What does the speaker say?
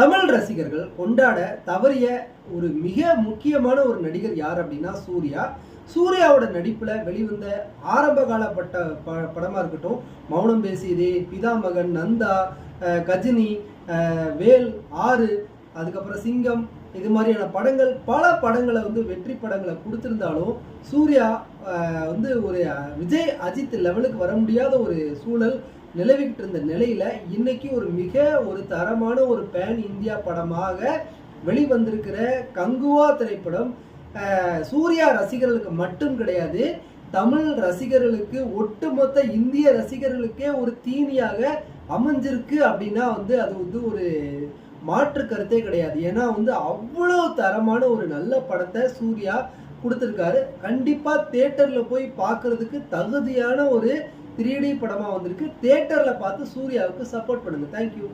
தமிழ் ரசிகர்கள் கொண்டாட தவறிய ஒரு மிக முக்கியமான ஒரு நடிகர் யார் அப்படின்னா சூர்யா. சூர்யாவோட நடிப்பில் வெளிவந்த ஆரம்ப காலப்பட்ட ப படமாக இருக்கட்டும் மௌனம் பேசியதே பிதாமகன் நந்தா கஜினி வேல் ஆறு அதுக்கப்புறம் சிங்கம் இது மாதிரியான படங்கள் பல படங்களை வந்து வெற்றி படங்களை கொடுத்துருந்தாலும் சூர்யா வந்து ஒரு விஜய் அஜித் லெவலுக்கு வர முடியாத ஒரு சூழல் நிலவிக்கிட்டு இருந்த நிலையில இன்னைக்கு ஒரு மிக ஒரு தரமான ஒரு பேன் இந்தியா படமாக வெளிவந்திருக்கிற கங்குவா திரைப்படம் சூர்யா ரசிகர்களுக்கு மட்டும் கிடையாது தமிழ் ரசிகர்களுக்கு ஒட்டுமொத்த இந்திய ரசிகர்களுக்கே ஒரு தீனியாக அமைஞ்சிருக்கு அப்படின்னா வந்து அது வந்து ஒரு மாற்று கருத்தே கிடையாது. ஏன்னா வந்து அவ்வளோ தரமான ஒரு நல்ல படத்தை சூர்யா கொடுத்துருக்காரு. கண்டிப்பாக தேட்டரில் போய் பார்க்கறதுக்கு தகுதியான ஒரு த்ரீ டி படமாக வந்திருக்கு. தேட்டரில் பார்த்து சூர்யாவுக்கு சப்போர்ட் பண்ணுங்கள் தேங்க்யூ